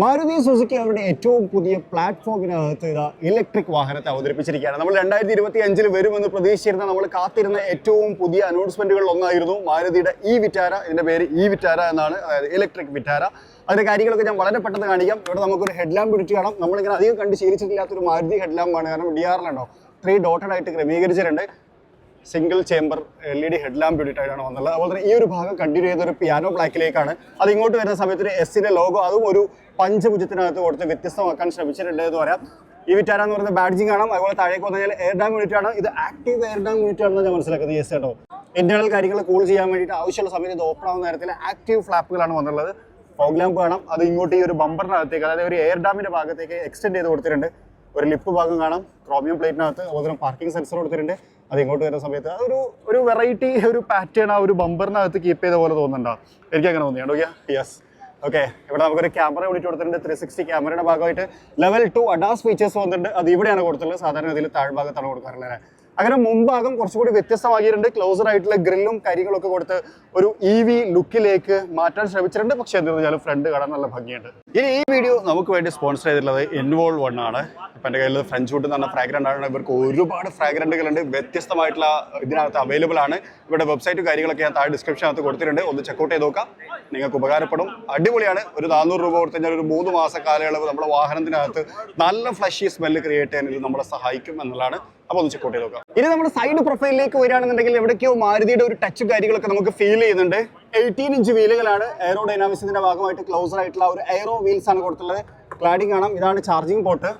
Maruti Suzuki അവരുടെ ഏറ്റവും പുതിയ പ്ലാറ്റ്ഫോമിനകത്ത് ഇതാ ഇലക്ട്രിക് വാഹനത്തെ അവതരിപ്പിച്ചിരിക്കുകയാണ്. നമ്മൾ രണ്ടായിരത്തി ഇരുപത്തി അഞ്ചിൽ വരുമെന്ന് പ്രതീക്ഷിച്ചിരുന്ന നമ്മൾ കാത്തിരുന്ന ഏറ്റവും പുതിയ അനൗൺസ്മെന്റുകളിൽ ഒന്നായിരുന്നു മാരുതിയുടെ ഇ വിറ്റാര ഇതിന്റെ പേര് ഇ വിറ്റാര എന്നാണ്. അതായത് ഇലക്ട്രിക് വിറ്റാര അതിന്റെ കാര്യങ്ങളൊക്കെ ഞാൻ വളരെ പെട്ടെന്ന് കാണിക്കാം. ഇവിടെ നമുക്കൊരു ഹെഡ്ലാമ്പ് ഇട്ട് കാണാം. നമ്മളിങ്ങനെ അധികം കണ്ട് ശീലിച്ചിട്ടില്ലാത്തൊരു മാരുതി ഹെഡ്ലാമ്പാണ് കാരണം ഡി ആറിലുണ്ടോ ത്രീ ഡോട്ടഡ് ആയിട്ട് ക്രമീകരിച്ചിട്ടുണ്ട്. Single chamber L E D head lamp യൂണിറ്റായിട്ടാണ് വന്നുള്ളത് അതുപോലെ തന്നെ ഈ ഒരു ഭാഗം കണ്ടിന്യൂ ചെയ്ത ഒരു പിയാനോ ബ്ലാക്കിലേക്കാണ് അത് ഇങ്ങോട്ട് വരുന്ന സമയത്ത് ഒരു എസിന്റെ ലോഗോ അതും ഒരു പഞ്ചഭുജത്തിനകത്ത് കൊടുത്ത് വ്യത്യസ്തമാക്കാൻ ശ്രമിച്ചിട്ടുണ്ട് എന്ന് പറയാം. ഈ വിറ്റാര എന്ന് പറയുന്ന ബാഡ്ജിങ് കാണാം അതുപോലെ താഴേക്ക് വന്നു കഴിഞ്ഞാൽ എയർ ഡാം യൂണിറ്റ് ആണ്. ഇത് ആക്റ്റീവ് എയർ ഡാം യൂണിറ്റ് ആണെന്ന് ഞാൻ മനസ്സിലാക്കുന്നത് യെസ് കേട്ടോ ഇന്റേണൽ കാര്യങ്ങൾ കൂൾ ചെയ്യാൻ വേണ്ടിയിട്ട് ആവശ്യമുള്ള സമയത്ത് ഇത് ഓപ്പൺ ആവുന്ന നേരത്തിൽ ആക്റ്റീവ് ഫ്ലാപ്പുകളാണ് വന്നുള്ളത്. ഫോഗ് ലാമ്പ് കാണാം അത് ഇങ്ങോട്ട് ഈ ഒരു ബമ്പറിനകത്തേക്ക് അതായത് ഒരു എയർ ഡാമിന്റെ ഭാഗത്തേക്ക് എക്സ്റ്റെൻഡ് ചെയ്ത് കൊടുത്തിട്ടുണ്ട്. ഒരു ലിപ്പ് ഭാഗം കാണാം. ക്രോമിയം പ്ലേറ്റിനകത്ത് അതുപോലെ പാർക്കിംഗ് സെൻസർ കൊടുത്തിട്ടുണ്ട്. അത് ഇങ്ങോട്ട് വരുന്ന സമയത്ത് അതൊരു ഒരു വെറൈറ്റി ഒരു പാറ്റേൺ ആ ഒരു ബമ്പറിനകത്ത് കീപ്പ് ചെയ്ത പോലെ തോന്നുന്നുണ്ടോ? എനിക്ക് അങ്ങനെ തോന്നിയുണ്ടോ യെസ് ഓക്കെ ഇവിടെ നമുക്കൊരു ക്യാമറ വിളിച്ച് കൊടുത്തിട്ടുണ്ട്. ത്രീ സിക്സ്റ്റി ക്യാമറയുടെ ഭാഗമായിട്ട് ലെവൽ ടു അഡാസ് ഫീച്ചേഴ്സ് വന്നിട്ടുണ്ട്. അത് ഇവിടെയാണ് കൊടുത്തിട്ടുള്ളത്. സാധാരണ ഇതിൽ താഴ്ഭാഗത്താണ് കൊടുക്കാറുള്ളത് അങ്ങനെ മുൻഭാഗം കുറച്ചുകൂടി വ്യത്യസ്തമാക്കിയിട്ടുണ്ട്. ക്ലോസർ ആയിട്ടുള്ള ഗ്രില്ലും കാര്യങ്ങളൊക്കെ കൊടുത്ത് ഒരു ഇ വി ലുക്കിലേക്ക് മാറ്റാൻ ശ്രമിച്ചിട്ടുണ്ട്. പക്ഷെ എന്ത് പറഞ്ഞാലും ഫ്രണ്ട് കാണാൻ നല്ല ഭംഗിയുണ്ട്. ഇനി ഈ വീഡിയോ നമുക്ക് വേണ്ടി സ്പോൺസർ ചെയ്തിട്ടുള്ളത് ഇൻവോൾവ് വൺ ആണ്. ഇപ്പം എന്റെ കയ്യിൽ ഫ്രഞ്ച് വുഡ് എന്ന് പറഞ്ഞ ഫ്രാഗ്രന്റ് ആണ്. ഇവർക്ക് ഒരുപാട് ഫ്രാഗ്രന്റുകളുണ്ട് വ്യത്യസ്തമായിട്ടുള്ള ഇതിനകത്ത് അവൈലബിൾ ആണ്. ഇവരുടെ വെബ്സൈറ്റും കാര്യങ്ങളൊക്കെ ഞാൻ താഴെ ഡിസ്ക്രിപ്ഷനകത്ത് കൊടുത്തിട്ടുണ്ട്. ഒന്ന് ചെക്കൗട്ട് ചെയ്ത് നോക്കാം. നിങ്ങൾക്ക് ഉപകാരപ്പെടും. അടിപൊളിയാണ്. ഒരു നാനൂറ് രൂപ കൊടുത്തു കഴിഞ്ഞാൽ ഒരു മൂന്ന് മാസ കാലയളവ് നമ്മുടെ വാഹനത്തിനകത്ത് നല്ല ഫ്ലഷി സ്മെല്ല് ക്രിയേറ്റ് ചെയ്യാൻ ഇത് നമ്മളെ സഹായിക്കും എന്നുള്ളതാണ്. അപ്പോൾ ഒന്ന് ചെക്ക് ഔട്ട് ചെയ്ത് നോക്കാം. ഇനി നമ്മുടെ സൈഡ് പ്രൊഫൈലിലേക്ക് വരികയാണെന്നുണ്ടെങ്കിൽ എവിടേക്കോ മാരുതിയുടെ ഒരു ടച്ച് കാര്യങ്ങളൊക്കെ നമുക്ക് ഫീൽ ചെയ്യുന്നുണ്ട്. എയ്റ്റീൻ ഇഞ്ച് വീലുകളാണ് എയറോ ഡൈനാമിക്സിന്റെ ഭാഗമായിട്ട് ക്ലോസർ ആയിട്ടുള്ള ഒരു എയറോ വീൽസ് ആണ് കൊടുത്തുള്ളത് ക്ലാഡിംഗ് കാണാം. ഇതാണ് ചാർജിംഗ് പോർട്ട്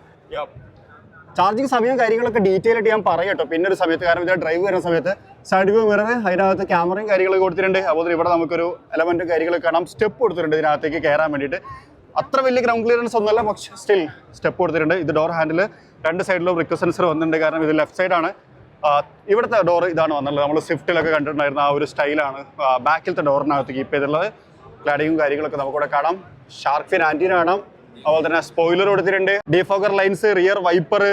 ചാർജിങ് സമയം കാര്യങ്ങളൊക്കെ ഡീറ്റെയിൽ ആയിട്ട് ഞാൻ പറയാം കേട്ടോ. പിന്നെ ഒരു സമയത്ത് കാരണം ഇതിന്റെ ഡ്രൈവ് വരുന്ന സമയത്ത് സൈഡ് വ്യൂ മിറർ അതിനകത്ത് ക്യാമറയും കാര്യങ്ങളൊക്കെ കൊടുത്തിട്ടുണ്ട്. അപ്പോൾ ഇവിടെ നമുക്കൊരു എലമെന്റും കാര്യങ്ങളൊക്കെ കാണാം. സ്റ്റെപ്പ് കൊടുത്തിട്ടുണ്ട് ഇതിനകത്തേക്ക് കയറാൻ വേണ്ടിയിട്ട്. അത്ര വലിയ ഗ്രൗണ്ട് ക്ലിയറൻസ് ഒന്നുമല്ല പക്ഷേ സ്റ്റിൽ സ്റ്റെപ്പ് കൊടുത്തിട്ടുണ്ട്. ഇത് ഡോർ ഹാൻഡിൽ രണ്ട് സൈഡിലും റിക്ക് സെൻസർ വന്നിട്ടുണ്ട്. കാരണം ഇത് ലെഫ്റ്റ് സൈഡാണ് ഇവിടുത്തെ ഡോർ ഇതാണ് വന്നുള്ളത് നമ്മൾ സ്വിഫ്റ്റിലൊക്കെ കണ്ടിട്ടുണ്ടായിരുന്ന ആ ഒരു സ്റ്റൈലാണ് ബാക്കിലത്തെ ഡോറിനകത്ത് കീപ്പ് ചെയ്തിട്ടുള്ളത്. ക്ലാഡിങ്ങും കാര്യങ്ങളൊക്കെ നമുക്കിവിടെ കാണാം. ഷാർക്ക് ഫിൻ ആന്റീന കാണാം. അതുപോലെ തന്നെ സ്പോയിലർ കൊടുത്തിട്ടുണ്ട്. ഡിഫോഗർ ലൈൻസ് റിയർ വൈപ്പർ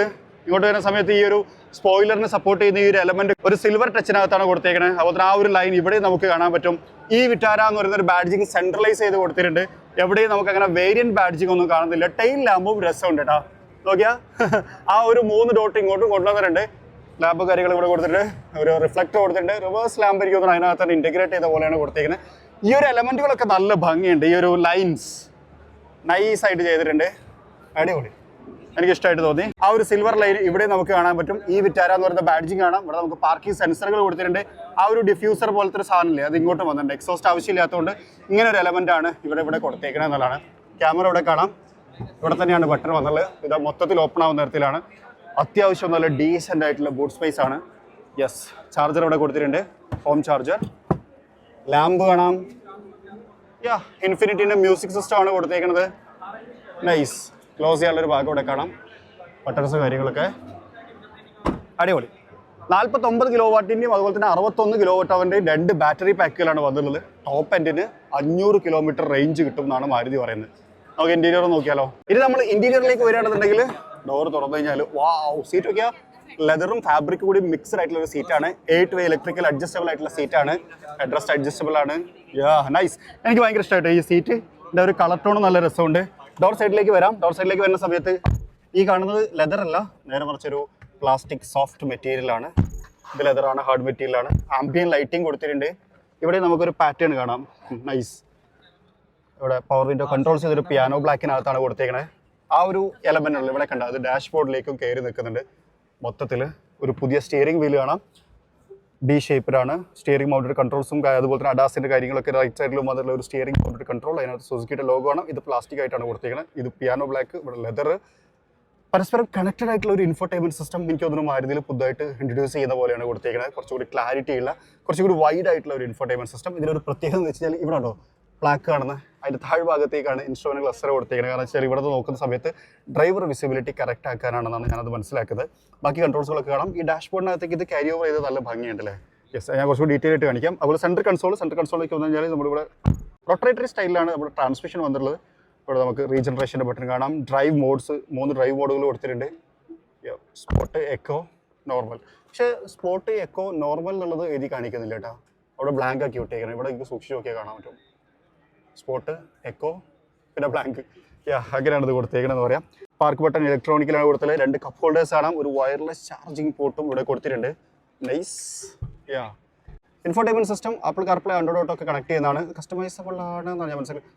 ഇങ്ങോട്ട് വരുന്ന സമയത്ത് ഈ ഒരു സ്പോയിലറിനെ സപ്പോർട്ട് ചെയ്യുന്ന ഈ ഒരു എലമെന്റ് ഒരു സിൽവർ ടച്ചിനകത്താണ് കൊടുത്തേക്കുന്നത് അതുപോലെ തന്നെ ആ ഒരു ലൈൻ ഇവിടെ നമുക്ക് കാണാൻ പറ്റും. ഈ വിറ്റാര എന്ന് പറയുന്ന ഒരു ബാഡ്ജിങ് സെൻട്രലൈസ് ചെയ്ത് കൊടുത്തിട്ടുണ്ട്. എവിടെയും നമുക്ക് അങ്ങനെ വേരിയന്റ് ബാഡ്ജിങ് ഒന്നും കാണുന്നില്ല. ടൈൽ ലാമ്പും രസമുണ്ട് കേട്ടോ നോക്കിയാ? ആ ഒരു മൂന്ന് ഡോട്ട് ഇങ്ങോട്ടും കൊണ്ടുവന്നിട്ടുണ്ട് ലാബ് കാര്യങ്ങൾ ഇവിടെ കൊടുത്തിട്ടുണ്ട്. ഒരു റിഫ്ലക്ടർ കൊടുത്തിട്ടുണ്ട്. റിവേഴ്സ് ലാമ്പ് എനിക്ക് തോന്നുന്നു അതിനകത്ത് തന്നെ ഇന്റഗ്രേറ്റ് ചെയ്ത പോലെയാണ് കൊടുത്തേക്കുന്നത്. ഈ ഒരു എലമെന്റുകളൊക്കെ നല്ല ഭംഗിയുണ്ട്. ഈ ഒരു ലൈൻസ് നൈസ് ആയിട്ട് ചെയ്തിട്ടുണ്ട്. അടിപൊളി. എനിക്ക് ഇഷ്ടമായിട്ട് തോന്നി. ആ ഒരു സിൽവർ ലൈൻ ഇവിടെ നമുക്ക് കാണാൻ പറ്റും. ഈ വിറ്റാര എന്ന് പറയുന്ന ബാഡ്ജിങ് കാണാം. ഇവിടെ നമുക്ക് പാർക്കിംഗ് സെൻസറുകൾ കൊടുത്തിട്ടുണ്ട്. ആ ഒരു ഡിഫ്യൂസർ പോലത്തെ ഒരു സാധനമില്ലേ? അത് ഇങ്ങോട്ട് വന്നിട്ടുണ്ട്. എക്സോസ്റ്റ് ആവശ്യമില്ലാത്തതുകൊണ്ട് ഇങ്ങനെ ഒരു എലമെന്റ് ആണ് ഇവിടെ ഇവിടെ കൊടുത്തേക്കുന്നത് എന്നുള്ളതാണ്. ക്യാമറ ഇവിടെ കാണാം. ഇവിടെ തന്നെയാണ് ബട്ടൺ വന്നുള്ളത് ഇത് മൊത്തത്തിൽ ഓപ്പൺ ആവുന്ന തരത്തിലാണ്. അത്യാവശ്യം നല്ല ഡീസന്റ് ആയിട്ടുള്ള ബൂട്ട് സ്പേസ് ആണ്. യെസ് ചാർജർ ഇവിടെ കൊടുത്തിട്ടുണ്ട്. ഹോം ചാർജർ ലാമ്പ് കാണാം. യാ ഇൻഫിനിറ്റിന്റെ മ്യൂസിക് സിസ്റ്റം ആണ് കൊടുത്തേക്കുന്നത് നൈസ് ക്ലോസ് ചെയ്യാനുള്ള ഒരു ഭാഗം ഇവിടെ കാണാം. ബട്ടൺസ് കാര്യങ്ങളൊക്കെ. അടിപൊളി. നാൽപ്പത്തൊമ്പത് കിലോ വാട്ടിന്റെയും അതുപോലെ തന്നെ അറുപത്തൊന്ന് കിലോ വാട്ട് രണ്ട് ബാറ്ററി പാക്കുകളാണ് വന്നിട്ടുള്ളത്. ടോപ്പ് എൻഡിന് അഞ്ഞൂറ് കിലോമീറ്റർ റേഞ്ച് കിട്ടും എന്നാണ് മാരുതി പറയുന്നത്. നമുക്ക് ഇന്റീരിയർ നോക്കിയാലോ. ഇനി നമ്മൾ ഇന്റീരിയറിലേക്ക് വരികയാണെന്നുണ്ടെങ്കിൽ ഡോർ തുറന്നു കഴിഞ്ഞാൽ വാ സീറ്റ് നോക്കിയാൽ ലെതറും ഫാബ്രിക് കൂടി മിക്സ്ഡ് ആയിട്ടുള്ള ഒരു സീറ്റാണ് എയ്റ്റ് വേ ഇലക്ട്രിക്കൽ അഡ്ജസ്റ്റബിൾ ആയിട്ടുള്ള സീറ്റാണ് അഡ്രസ്റ്റ് അഡ്ജസ്റ്റബിൾ ആണ്. യാ നൈസ് എനിക്ക് ഭയങ്കര ഇഷ്ടമായിട്ട് ഈ സീറ്റ് ഇതിന്റെ ഒരു കളർ ടോൺ നല്ല രസമുണ്ട്. ഡോർ സൈഡിലേക്ക് വരാം. ഡോർ സൈഡിലേക്ക് വരുന്ന സമയത്ത് ഈ കാണുന്നത് ലെതർ അല്ല. നേരെ മറിച്ചൊരു പ്ലാസ്റ്റിക് സോഫ്റ്റ് മെറ്റീരിയൽ ആണ്. ഇത് ലെതറാണ് ഹാർഡ് മെറ്റീരിയലാണ് ആംബിയൻ ലൈറ്റിംഗ് കൊടുത്തിട്ടുണ്ട്. ഇവിടെ നമുക്കൊരു പാറ്റേൺ കാണാം. നൈസ് ഇവിടെ പവർ വിൻഡോ കൺട്രോൾസ് ചെയ്തൊരു പിയാനോ ബ്ലാക്കിനകത്താണ് കൊടുത്തേക്കണേ. ആ ഒരു എലമെന്റ് ഉള്ളത് ഇവിടെ കണ്ട? അത് ഡാഷ് ബോർഡിലേക്കും കയറി നിൽക്കുന്നുണ്ട്. മൊത്തത്തിൽ ഒരു പുതിയ സ്റ്റിയറിംഗ് വീൽ കാണാം. ബി ഷേപ്പിലാണ് സ്റ്റിയറിംഗ് മൗണ്ടഡ് കൺട്രോൾസും അതുപോലെ തന്നെ അഡാസിന്റെ കാര്യങ്ങളൊക്കെ റൈറ്റ് സൈഡിലും അതുപോലെ ഒരു സ്റ്റിയറിംഗ് മൗണ്ടഡ് കൺട്രോൾ അതിനകത്ത് സുസുക്കിയുടെ ലോഗോ ആണ്. ഇത് പ്ലാസ്റ്റിക് ആയിട്ടാണ് കൊടുത്തേക്കുന്നത് ഇത് പിയാനോ ബ്ലാക്ക് ഇവിടെ ലെതർ പരസ്പരം കണക്റ്റഡ് ആയിട്ടുള്ള ഒരു ഇൻഫോർടൈൻമെന്റ് സിസ്റ്റം എനിക്ക് തോന്നുന്നു മാരുതിയിൽ പുതുതായിട്ട് ഇൻട്രൊഡ്യൂസ് ചെയ്യുന്ന പോലെയാണ് കൊടുത്തേക്കുന്നത് കുറച്ചുകൂടി ക്ലാരിറ്റി ഉള്ള കുറച്ചുകൂടി വൈഡ് ആയിട്ടുള്ള ഒരു ഇൻഫോർടൈൻമെന്റ് സിസ്റ്റം ഇതിലൊരു പ്രത്യേകത എന്ന് വെച്ച് കഴിഞ്ഞാൽ ഇവിടെ ഉണ്ടോ? ബ്ലാക്ക് കാണുന്ന അതിന്റെ താഴ്ഭാഗത്തേക്കാണ് ഇൻസ്ട്രുമെന്റ് ക്ലസ്റ്റർ കൊടുത്തേക്കുന്നത് കാരണം വെച്ചാൽ ഇവിടെ നോക്കുന്ന സമയത്ത് ഡ്രൈവർ വിസിബിലിറ്റി കറക്റ്റ് ആക്കാനാണെന്നാണ് ഞാനത് മനസ്സിലാക്കുന്നത്. ബാക്കി കൺട്രോൾസുകളൊക്കെ കാണാം. ഈ ഡാഷ്ബോർഡിനകത്തേക്ക് ഇത് ക്യാരി ഓവർ ചെയ്ത് നല്ല ഭംഗിയുണ്ടല്ലേ യെസ് ഞാൻ കുറച്ചുകൂടി ഡീറ്റെയിൽ ആയിട്ട് കാണിക്കാം. അതുപോലെ സെൻട്രൽ കൺസോൾ സെൻട്രൽ കൺസോളിലേക്ക് വന്നു കഴിഞ്ഞാൽ നമ്മളിവിടെ റൊട്ടറേറ്ററി സ്റ്റൈലിലാണ് നമ്മുടെ ട്രാൻസ്മിഷൻ വന്നിട്ടുള്ളത്. ഇവിടെ നമുക്ക് റീജനറേഷന്റെ ബട്ടൺ കാണാം. ഡ്രൈവ് മോഡ്സ് മൂന്ന് ഡ്രൈവ് മോഡുകൾ കൊടുത്തിട്ടുണ്ട്. സ്പോട്ട് എക്കോ നോർമൽ പക്ഷേ സ്പോട്ട് എക്കോ നോർമൽ എന്നുള്ളത് എഴുതി കാണിക്കുന്നില്ല കേട്ടോ. അവിടെ ബ്ലാങ്ക് ആക്കി വിട്ടേക്കണം. ഇവിടെ എനിക്ക് സൂക്ഷിച്ച് നോക്കിയാൽ കാണാൻ പറ്റും. സ്പോട്ട് എക്കോ പിന്നെ ബ്ലാങ്ക് അങ്ങനെയാണ് ഇത് കൊടുത്തേക്കണെന്ന് പറയാം. പാർക്ക് ബട്ടൺ ഇലക്ട്രോണിക്കലാണ് കൊടുത്തത്. രണ്ട് കപ്പ് ഹോൾഡേഴ്സ് ആണ്. ഒരു വയർലെസ് ചാർജിങ് പോർട്ടും ഇവിടെ കൊടുത്തിട്ടുണ്ട്. Nice yeah infotainment system Apple CarPlay Android ഒക്കെ കണക്ട് ചെയ്യുന്നതാണ്. കസ്റ്റമൈസബിൾ ആണ് ഞാൻ മനസ്സിലാക്കി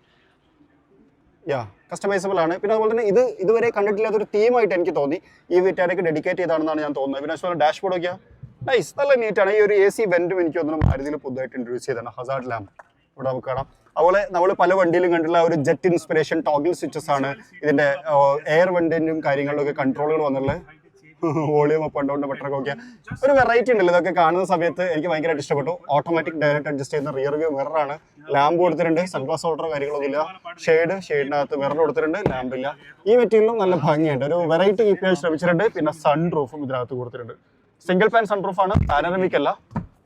യാ കസ്റ്റമൈസബിൾ ആണ്. പിന്നെ അതുപോലെ തന്നെ ഇത് ഇതുവരെ കണ്ടിട്ടില്ലാത്തൊരു തീമായിട്ട് എനിക്ക് തോന്നി. ഈ വിറ്റാരൊക്കെ ഡെഡിക്കേറ്റ് ചെയ്താണെന്നാണ് ഞാൻ തോന്നുന്നത്. പിന്നെ അതുപോലെ ഡാഷ്ബോർഡ് ഒക്കെ നൈസ് നല്ല നീറ്റാണ് ഈ ഒരു എ സി വെന്റും എനിക്ക് തോന്നുന്നു മാരുതിയിൽ പുതുതായിട്ട് ഇൻട്രൊഡ്യൂസ് ചെയ്തതാണ്. ഹസാർഡ് ലാമ്പ് ഇവിടെ നമുക്ക് കാണാം. അതുപോലെ നമ്മൾ പല വണ്ടിയിലും കണ്ടിട്ടുള്ള ഒരു ജെറ്റ് ഇൻസ്പിറേഷൻ ടോഗിൾ സ്വിച്ചസ് ആണ് ഇതിന്റെ എയർ വണ്ടിന്റെയും കാര്യങ്ങളിലൊക്കെ കൺട്രോളുകൾ വന്നുള്ളത് വോളിയം അപ്പ് ഡൗൺ ബട്ടറൊക്കെ നോക്കിയാൽ ഒരു വെറൈറ്റി ഉണ്ടല്ലോ ഇതൊക്കെ കാണുന്ന സമയത്ത് എനിക്ക് ഭയങ്കരമായിട്ട് ഇഷ്ടപ്പെട്ടു. ഓട്ടോമാറ്റിക് ഡയറക്റ്റ് അഡ്ജസ്റ്റ് ചെയ്യുന്ന റിയർ വ്യൂ മിററാണ് ലാമ്പ് കൊടുത്തിട്ടുണ്ട് സൺഗ്ലാസ് ഓർഡറോ കാര്യങ്ങളൊന്നും ഇല്ല ഷെയ്ഡ് ഷെയ്ഡിനകത്ത് മിറർ കൊടുത്തിട്ടുണ്ട് ലാമ്പ് ഇല്ല. ഈ മെറ്റീരിയലും നല്ല ഭംഗിയുണ്ട്. ഒരു വെറൈറ്റി കീപ്പ് ചെയ്യാൻ ശ്രമിച്ചിട്ടുണ്ട് പിന്നെ സൺ റൂഫും ഇതിനകത്ത് കൊടുത്തിട്ടുണ്ട്. സിംഗിൾ ഫാൻ സൺ റൂഫാണ് പാനറമിക് അല്ല.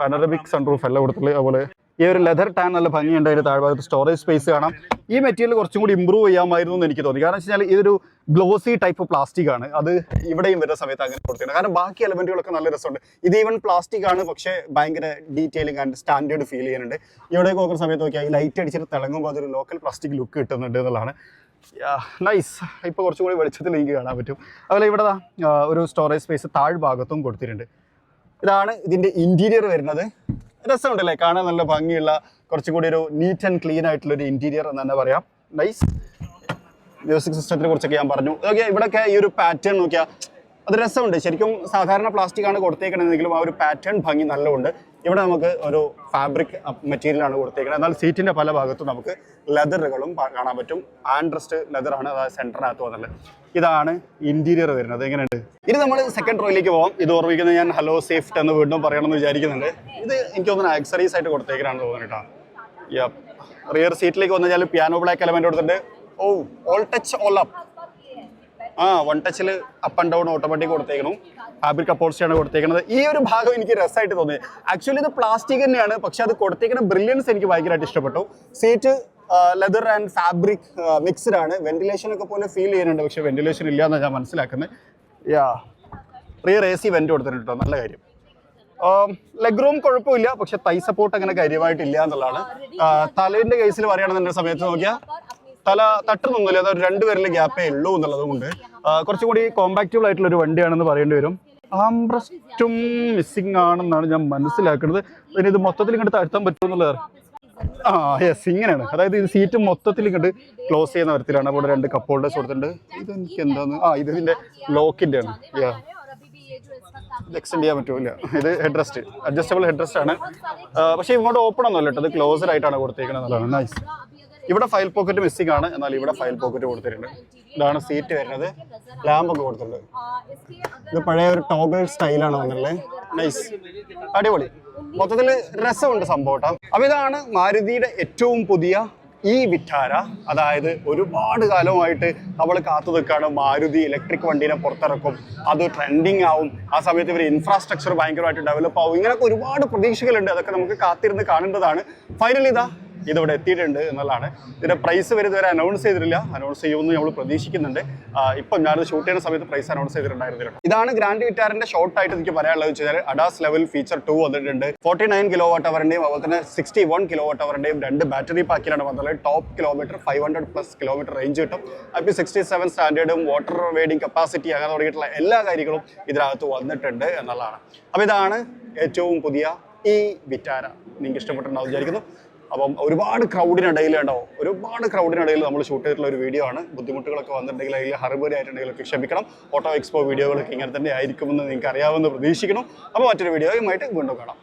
പാനറമിക് സൺ റൂഫ് അല്ല കൊടുത്തിട്ടുള്ളത് അതുപോലെ ഈ ഒരു ലെതർ ടാൻ നല്ല ഭംഗിയുണ്ട്. അതിന്റെ താഴ്ഭാഗത്ത് സ്റ്റോറേജ് സ്പേസ് കാണാം. ഈ മെറ്റീരിയൽ കുറച്ചും കൂടി ഇമ്പ്രൂവ് ചെയ്യാമായിരുന്നു എന്ന് എനിക്ക് തോന്നി. കാരണം വെച്ച് കഴിഞ്ഞാൽ ഇതൊരു ഗ്ലോസി ടൈപ്പ് പ്ലാസ്റ്റിക് ആണ്. അത് ഇവിടെയും വരുന്ന സമയത്ത് അങ്ങനെ കൊടുത്തിട്ടുണ്ട് കാരണം ബാക്കി എലമെന്റുകളൊക്കെ നല്ല രസമുണ്ട്. ഇത് ഈവൻ പ്ലാസ്റ്റിക് ആണ് പക്ഷേ ഭയങ്കര ഡീറ്റെയിലിംഗ് ആൻഡ് സ്റ്റാൻഡേർഡ് ഫീൽ ചെയ്യുന്നുണ്ട് ഇവിടെ നോക്കുന്ന സമയത്ത് നോക്കിയാൽ ലൈറ്റ് അടിച്ചിട്ട് തിളങ്ങുമ്പോൾ അതൊരു ലോക്കൽ പ്ലാസ്റ്റിക് ലുക്ക് കിട്ടുന്നുണ്ട് എന്നുള്ളതാണ്. നൈസ് ഇപ്പോൾ കുറച്ചും കൂടി വെളിച്ചത്തിൽ എനിക്ക് കാണാൻ പറ്റും. അതുപോലെ ഇവിടെ ഒരു സ്റ്റോറേജ് സ്പേസ് താഴ്ഭാഗത്തും കൊടുത്തിട്ടുണ്ട്. ഇതാണ് ഇതിന്റെ ഇന്റീരിയർ വരുന്നത്. രസമുണ്ടല്ലേ? കാണാൻ നല്ല ഭംഗിയുള്ള കുറച്ചുകൂടി ഒരു നീറ്റ് ആൻഡ് ക്ലീൻ ആയിട്ടുള്ള ഒരു ഇന്റീരിയർ എന്ന് തന്നെ പറയാം. നൈസ് മ്യൂസിക് സിസ്റ്റത്തിനെ കുറിച്ചൊക്കെ ഞാൻ പറഞ്ഞു. ഓക്കെ ഇവിടെയൊക്കെ ഈ ഒരു പാറ്റേൺ നോക്കിയാൽ അത് രസമുണ്ട്. ശരിക്കും സാധാരണ പ്ലാസ്റ്റിക് ആണ് കൊടുത്തേക്കണെങ്കിലും ആ ഒരു പാറ്റേൺ ഭംഗി നല്ലതുണ്ട് ഇവിടെ നമുക്ക് ഒരു ഫാബ്രിക് മെറ്റീരിയൽ ആണ് കൊടുത്തേക്കുന്നത് എന്നാൽ സീറ്റിന്റെ പല ഭാഗത്തും നമുക്ക് ലെതറുകളും കാണാൻ പറ്റും. ആൻഡ്രസ്റ്റ് ലെതറാണ് അതായത് സെന്ററിനകത്ത് വന്നത്. ഇതാണ് ഇന്റീരിയർ വരുന്നത്. എങ്ങനെയുണ്ട്? ഇനി നമ്മൾ സെക്കൻഡ് റോയിലേക്ക് പോകാം ഇത് ഓർമ്മിക്കുന്നത് ഞാൻ ഹലോ സേഫ്റ്റ് എന്ന് വീണ്ടും പറയണമെന്ന് വിചാരിക്കുന്നുണ്ട്. ഇത് എനിക്ക് തോന്നുന്നു ആക്സറീസ് ആയിട്ട് കൊടുത്തേക്കാണ് തോന്നുന്നു റിയർ സീറ്റിലേക്ക് വന്നു കഴിഞ്ഞാൽ പിയാനോ ബ്ലാക്ക് എലമെന്റ് കൊടുത്തിട്ടുണ്ട്. ഓ ഓൾ ടച്ച് ഓൾ അപ്പ് ആ വൺ ടച്ചിൽ അപ്പ് ആൻഡ് ഡൗൺ ഓട്ടോമാറ്റിക് കൊടുത്തേക്കണം. ഫാബ്രിക് അപ്പോൾസിയാണ് കൊടുത്തേക്കുന്നത് ഈ ഒരു ഭാഗം എനിക്ക് രസമായിട്ട് തോന്നി. ആക്ച്വലി ഇത് പ്ലാസ്റ്റിക് തന്നെയാണ്. പക്ഷെ അത് കൊടുത്തേക്കുന്ന ബ്രില്യൻസ് എനിക്ക് ഭയങ്കരമായിട്ട് ഇഷ്ടപ്പെട്ടു. Seat leather and fabric mixed ആണ്. വെന്റിലേഷൻ ഒക്കെ പോലെ ഫീൽ ചെയ്യുന്നുണ്ട്. പക്ഷെ വെന്റിലേഷൻ ഇല്ല എന്നാണ് ഞാൻ മനസ്സിലാക്കുന്നത് yeah rear A C vent കൊടുത്തിട്ടുണ്ട് നല്ല കാര്യം. ലെഗ് റൂം കുഴപ്പമില്ല. പക്ഷെ തൈ സപ്പോർട്ട് അങ്ങനെ കാര്യമായിട്ടില്ല എന്നുള്ളതാണ്. തലവിന്റെ കേസിൽ പറയുകയാണെന്നുണ്ടെങ്കിൽ സമയത്ത് നോക്കിയാൽ തല തട്ടുന്നൊന്നുമില്ല അതൊരു രണ്ടുപേരിൽ ഗ്യാപ്പേ ഉള്ളൂ എന്നുള്ളത് കൊണ്ട് കുറച്ചും കൂടി കോമ്പാക്റ്റബിൾ ആയിട്ടുള്ള ഒരു വണ്ടിയാണെന്ന് പറയേണ്ടി വരും. ആംബ്രസ്റ്റും മിസ്സിംഗ് ആണെന്നാണ് ഞാൻ മനസ്സിലാക്കുന്നത്. ഇനി ഇത് മൊത്തത്തിൽ ഇങ്ങോട്ട് താഴ്ത്താൻ പറ്റുമെന്നുള്ളത് ആ യെസ് ഇങ്ങനെയാണ്. അതായത് ഇത് സീറ്റ് മൊത്തത്തിൽ ഇങ്ങോട്ട് ക്ലോസ് ചെയ്യുന്ന തരത്തിലാണ്. അവിടെ രണ്ട് കപ്പ് ഹോൾഡേഴ്സ് കൊടുത്തിട്ടുണ്ട്. ഇത് എനിക്ക് എന്താന്ന്? ആ ഇത് ഇതിന്റെ ലോക്കിന്റെ ആണ് ഇത് എക്സ്റ്റെൻഡ് ചെയ്യാൻ പറ്റൂല ഇത് head rest adjustable head rest ആണ് പക്ഷേ ഇങ്ങോട്ട് ഓപ്പൺ ഒന്നുമല്ല കേട്ടോ. ഇത് ക്ലോസ്ഡ് ആയിട്ടാണ് കൊടുത്തേക്കുന്നത് എന്നുള്ളതാണ് നൈസ് ഇവിടെ ഫയൽ പോക്കറ്റ് മിസ്സിംഗ് ആണ്. എന്നാൽ ഇവിടെ ഫയൽ പോക്കറ്റ് കൊടുത്തിട്ടുണ്ട്. ഇതാണ് സീറ്റ് വരുന്നത്. ലാമ്പ് ഒക്കെ കൊടുത്തിട്ടുണ്ട്. ഇത് പഴയ ഒരു ടോഗിൾ സ്റ്റൈലാണ് വന്നിട്ടുള്ളത് നൈസ് അടിപൊളി. മൊത്തത്തിൽ രസമുണ്ട് സംഭവം കേട്ടോ ഇതാണ് മാരുതിയുടെ ഏറ്റവും പുതിയ ഈ വിറ്റാര. അതായത് ഒരുപാട് കാലമായിട്ട് നമ്മൾ കാത്തു നിൽക്കുകയാണ് മാരുതി ഇലക്ട്രിക് വണ്ടീനെ പുറത്തിറക്കും. അത് ട്രെൻഡിങ് ആവും. ആ സമയത്ത് ഇവർ ഇൻഫ്രാസ്ട്രക്ചർ ഭയങ്കരമായിട്ട് ഡെവലപ്പ് ആവും. ഇങ്ങനെയൊക്കെ ഒരുപാട് പ്രതീക്ഷകളുണ്ട്. അതൊക്കെ നമുക്ക് കാത്തിരുന്ന് കാണേണ്ടതാണ്. ഫൈനലി ഇതാ ഇതിവിടെ എത്തിയിട്ടുണ്ട് എന്നുള്ളതാണ്. ഇതിന്റെ പ്രൈസ് വരെ അനൗൺസ് ചെയ്തിട്ടില്ല. അനൗൺസ് ചെയ്യുമെന്ന് നമ്മൾ പ്രതീക്ഷിക്കുന്നുണ്ട്. ഇപ്പം ഞാനത് ഷൂട്ട് ചെയ്യുന്ന സമയത്ത് പ്രൈസ് അനൗൺസ് ചെയ്തിട്ടുണ്ടായിരുന്നില്ല ഇതാണ് ഗ്രാൻഡ് വിറ്റാറിന്റെ ഷോർട്ട് ആയിട്ട് എനിക്ക് പറയാനുള്ളത്. വെച്ച് കഴിഞ്ഞാൽ അഡാസ് ലെവൽ ഫീച്ചർ ടു വന്നിട്ടുണ്ട്. ഫോർട്ടി നയൻ കിലോ വാട്ട് അവറിന്റെയും അതുപോലെ തന്നെ സിക്സ്റ്റി വൺ കിലോ വാട്ട് അവറിന്റെയും രണ്ട് ബാറ്ററി പാക്കിലാണ് വന്നത് top kilometre five hundred plus kilometre range കിട്ടും. അപ്പോൾ സിക്സ്റ്റി സെവൻ സ്റ്റാൻഡേർഡും വാട്ടർ വെയ്ഡിങ് കപ്പാസിറ്റി അങ്ങനെ തുടങ്ങിയിട്ടുള്ള എല്ലാ കാര്യങ്ങളും ഇതിനകത്ത് വന്നിട്ടുണ്ട് എന്നുള്ളതാണ്. അപ്പോൾ ഇതാണ് ഏറ്റവും പുതിയ ഈ വിറ്റാര. നിങ്ങൾക്ക് ഇഷ്ടപ്പെട്ടിട്ടുണ്ടാവും വിചാരിക്കുന്നു. അപ്പം ഒരുപാട് ക്രൗഡിനിടയിൽ ഒരുപാട് ക്രൗഡിനിടയിൽ നമ്മൾ ഷൂട്ട് ചെയ്തിട്ടുള്ള ഒരു വീഡിയോ ആണ്. ബുദ്ധിമുട്ടുകളൊക്കെ വന്നിട്ടുണ്ടെങ്കിൽ അതിൽ ഹറിബറി ആയിട്ടുണ്ടെങ്കിലൊക്കെ ക്ഷമിക്കണം. ഓട്ടോ എക്സ്പോ വീഡിയോകളൊക്കെ ഇങ്ങനെ തന്നെ ആയിരിക്കുമെന്ന് നിങ്ങൾക്ക് അറിയാമെന്ന് പ്രതീക്ഷിക്കണം അപ്പോൾ മറ്റൊരു വീഡിയോയുമായിട്ട് വീണ്ടും കാണാം.